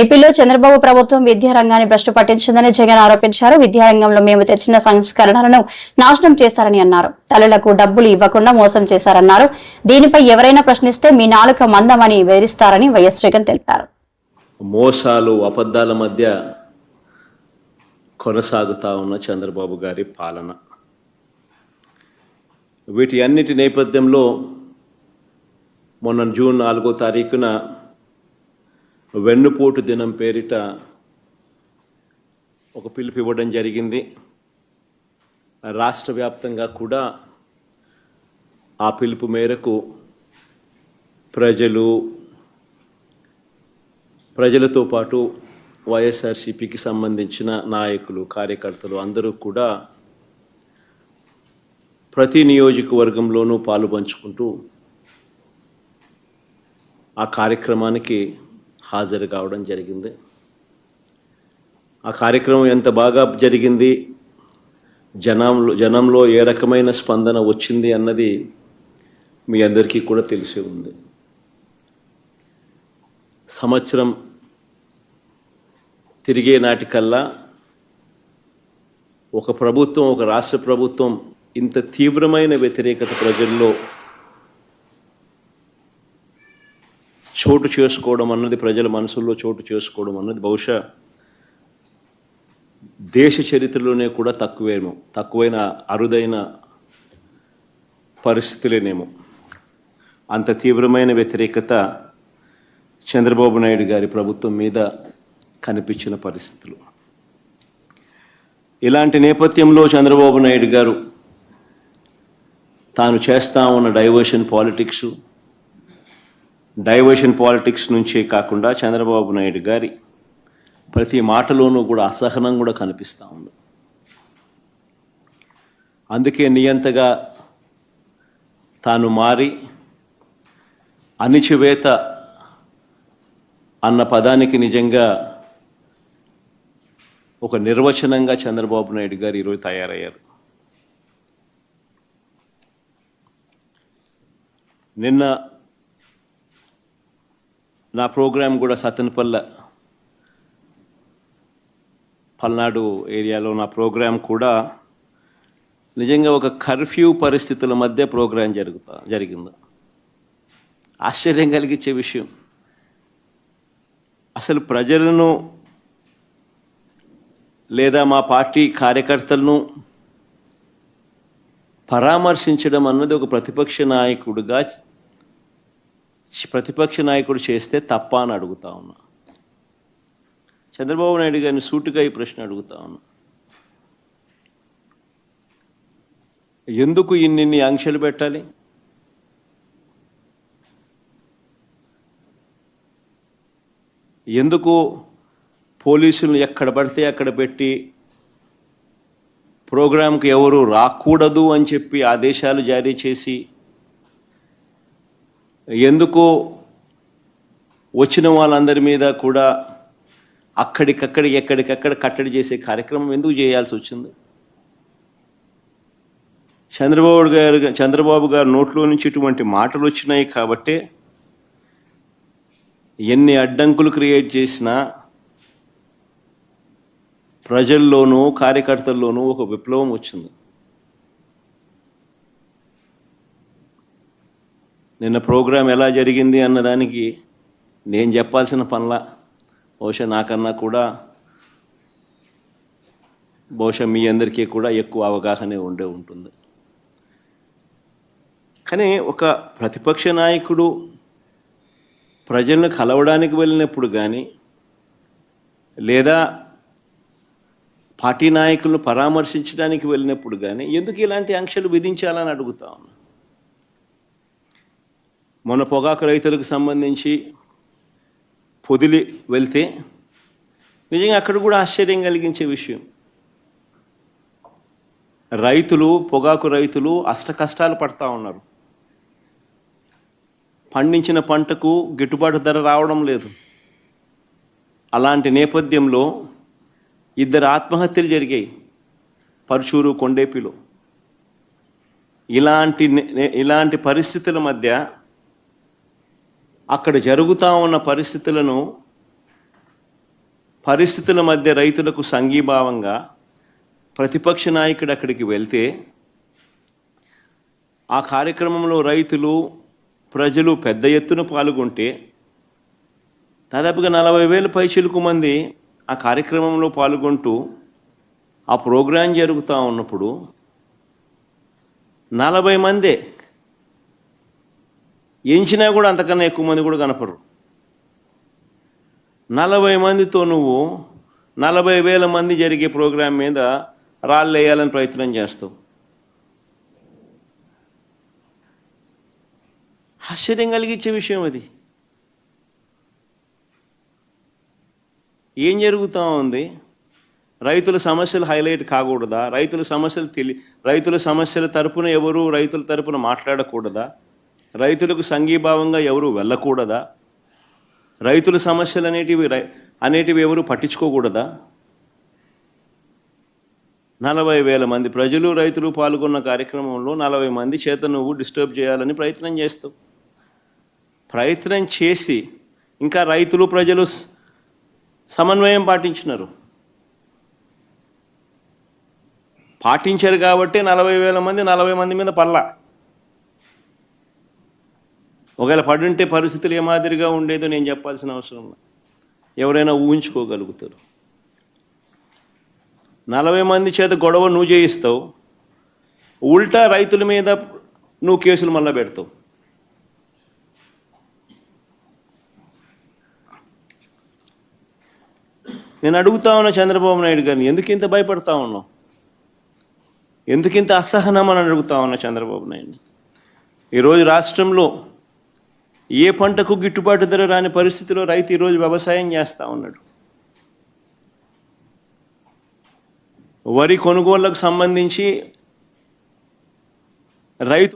ఏపీలో చంద్రబాబు ప్రభుత్వం విద్యారంగాన్ని భ్రష్టు పట్టించిందని జగన్ ఆరోపించారు. విద్యారంగంలో మేము తెచ్చిన సంస్కరణలను నాశనం చేశారని అన్నారు. తల్లులకు డబ్బులు ఇవ్వకుండా మోసం చేశారన్నారు. దీనిపై ఎవరైనా ప్రశ్నిస్తే మీ నాలుక మందమని బెదిరిస్తారని వైఎస్ జగన్ తెలిపారు. మోసాలు అబద్ధాల మధ్య కొనసాగుతా ఉన్న చంద్రబాబు గారి పాలన. వీటి అన్నిటి నేపథ్యంలో మొన్న జూన్ నాలుగో తారీఖున వెన్నుపోటు దినం పేరిట ఒక పిలుపు ఇవ్వడం జరిగింది. రాష్ట్ర వ్యాప్తంగా కూడా ఆ పిలుపు మేరకు ప్రజలు ప్రజలతో పాటు వైఎస్ఆర్సీపీకి సంబంధించిన నాయకులు కార్యకర్తలు అందరూ కూడా ప్రతి నియోజకవర్గంలోనూ పాలు పంచుకుంటూ ఆ కార్యక్రమానికి హాజరు కావడం జరిగింది. ఆ కార్యక్రమం ఎంత బాగా జరిగింది? జనంలో జనంలో ఏ రకమైన స్పందన వచ్చింది అన్నది మీ అందరికీ కూడా తెలిసి ఉంది. సంవత్సరం తిరిగే నాటికల్లా ఒక ప్రభుత్వం ఒక రాష్ట్ర ప్రభుత్వం ఇంత తీవ్రమైన వ్యతిరేకత ప్రజల్లో చోటు చేసుకోవడం అన్నది ప్రజల మనసుల్లో చోటు చేసుకోవడం అన్నది బహుశా దేశ చరిత్రలోనే కూడా తక్కువేమో తక్కువైన అరుదైన పరిస్థితులేనేమో. అంత తీవ్రమైన వ్యతిరేకత చంద్రబాబు నాయుడు గారి ప్రభుత్వం మీద కనిపించిన పరిస్థితులు. ఇలాంటి నేపథ్యంలో చంద్రబాబు నాయుడు గారు తాను చేస్తా ఉన్న డైవర్షన్ పాలిటిక్స్ డైవర్షన్ పాలిటిక్స్ నుంచే కాకుండా చంద్రబాబు నాయుడు గారి ప్రతి మాటలోనూ కూడా అసహనం కూడా కనిపిస్తూ ఉంది. అందుకే నియంతగా తాను మారి అణిచివేత అన్న పదానికి నిజంగా ఒక నిర్వచనంగా చంద్రబాబు నాయుడు గారు ఈరోజు తయారయ్యారు. నిన్న నా ప్రోగ్రాం కూడా సతనపల్లె పల్నాడు ఏరియాలో నా ప్రోగ్రాం కూడా నిజంగా ఒక కర్ఫ్యూ పరిస్థితుల మధ్య ప్రోగ్రాం జరుగుతా జరిగింది. ఆశ్చర్యం కలిగించే విషయం. అసలు ప్రజలను లేదా మా పార్టీ కార్యకర్తలను పరామర్శించడం అన్నది ఒక ప్రతిపక్ష నాయకుడిగా ప్రతిపక్ష నాయకుడు చేస్తే తప్ప అని అడుగుతా ఉన్నా. చంద్రబాబు నాయుడు గారిని సూటిగా ఈ ప్రశ్న అడుగుతా ఉన్నా. ఎందుకు ఇన్నిన్ని ఆంక్షలు పెట్టాలి? ఎందుకు పోలీసులు ఎక్కడ పడితే అక్కడ పెట్టి ప్రోగ్రాంకి ఎవరు రాకూడదు అని చెప్పి ఆదేశాలు జారీ చేసి ఎందుకో వచ్చిన వాళ్ళందరి మీద కూడా అక్కడికక్కడ ఎక్కడికక్కడ కట్టడి చేసే కార్యక్రమం ఎందుకు చేయాల్సి వచ్చింది? చంద్రబాబు గారు చంద్రబాబు గారు నోట్లో నుంచి ఇటువంటి మాటలు వచ్చినాయి కాబట్టే ఎన్ని అడ్డంకులు క్రియేట్ చేసినా ప్రజల్లోనూ కార్యకర్తల్లోనూ ఒక విప్లవం వచ్చింది. నిన్న ప్రోగ్రాం ఎలా జరిగింది అన్నదానికి నేను చెప్పాల్సిన పనుల బహుశా నాకన్నా కూడా బహుశా మీ అందరికీ కూడా ఎక్కువ అవగాహన ఉండే ఉంటుంది. కానీ ఒక ప్రతిపక్ష నాయకుడు ప్రజలను కలవడానికి వెళ్ళినప్పుడు కానీ లేదా పార్టీ నాయకులను పరామర్శించడానికి వెళ్ళినప్పుడు కానీ ఎందుకు ఇలాంటి ఆంక్షలు విధించాలని అడుగుతా ఉన్నా? మొన్న పొగాకు రైతులకు సంబంధించి పొదిలి వెళ్తే నిజంగా అక్కడ కూడా ఆశ్చర్యం కలిగించే విషయం. రైతులు పొగాకు రైతులు అష్ట కష్టాలు పడతా ఉన్నారు. పండించిన పంటకు గిట్టుబాటు ధర రావడం లేదు. అలాంటి నేపథ్యంలో ఇద్దరు ఆత్మహత్యలు జరిగాయి. పరుచూరు కొండేపిలో. ఇలాంటి ఇలాంటి పరిస్థితుల మధ్య అక్కడ జరుగుతూ ఉన్న పరిస్థితులను పరిస్థితుల మధ్య రైతులకు సంఘీభావంగా ప్రతిపక్ష నాయకుడు అక్కడికి వెళ్తే ఆ కార్యక్రమంలో రైతులు ప్రజలు పెద్ద ఎత్తున పాల్గొంటే దాదాపుగా నలభై వేల పైచిలుకు మంది ఆ కార్యక్రమంలో పాల్గొంటూ ఆ ప్రోగ్రాం జరుగుతూ ఉన్నప్పుడు నలభై మందే ఎంచినా కూడా అంతకన్నా ఎక్కువ మంది కూడా కనపడరు. నలభై మందితో నువ్వు నలభై వేల మంది జరిగే ప్రోగ్రాం మీద రాళ్ళు వేయాలని ప్రయత్నం చేస్తావు. ఆశ్చర్యం కలిగించే విషయం అది. ఏం జరుగుతూ ఉంది? రైతుల సమస్యలు హైలైట్ కాకూడదా? రైతుల సమస్యలు తెలి రైతుల సమస్యల తరపున ఎవరు రైతుల తరపున మాట్లాడకూడదా? రైతులకు సంఘీభావంగా ఎవరు వెళ్ళకూడదా? రైతుల సమస్యలు అనేటివి రై- అనేటివి ఎవరు పట్టించుకోకూడదా? నలభై వేల మంది ప్రజలు రైతులు పాల్గొన్న కార్యక్రమంలో నలభై మంది చేత నువ్వు డిస్టర్బ్ చేయాలని ప్రయత్నం చేస్తావు. ప్రయత్నం చేసి ఇంకా రైతులు ప్రజలు సమన్వయం పాటించినారు. పాటించారు కాబట్టి నలభై వేల మంది నలభై మంది మీద పల్లా ఒకవేళ పడుంటే పరిస్థితులు ఏ మాదిరిగా ఉండేదో నేను చెప్పాల్సిన అవసరం ఎవరైనా ఊహించుకోగలుగుతారు. నలభై మంది చేత గొడవ నువ్వు చేయిస్తావు. ఉల్టా రైతుల మీద నువ్వు కేసులు మళ్ళా పెడతావు. నేను అడుగుతా ఉన్నా చంద్రబాబు నాయుడు గారిని ఎందుకు ఇంత భయపడతా ఉన్నావు? ఎందుకు ఇంత అసహనం అని అడుగుతా ఉన్నా చంద్రబాబు నాయుడిని ఈరోజు రాష్ట్రంలో ఏ పంటకు గిట్టుబాటు ధర రాని పరిస్థితిలో రైతు ఈరోజు వ్యవసాయం చేస్తూ ఉన్నాడు. వరి కొనుగోళ్ళకు సంబంధించి రైతు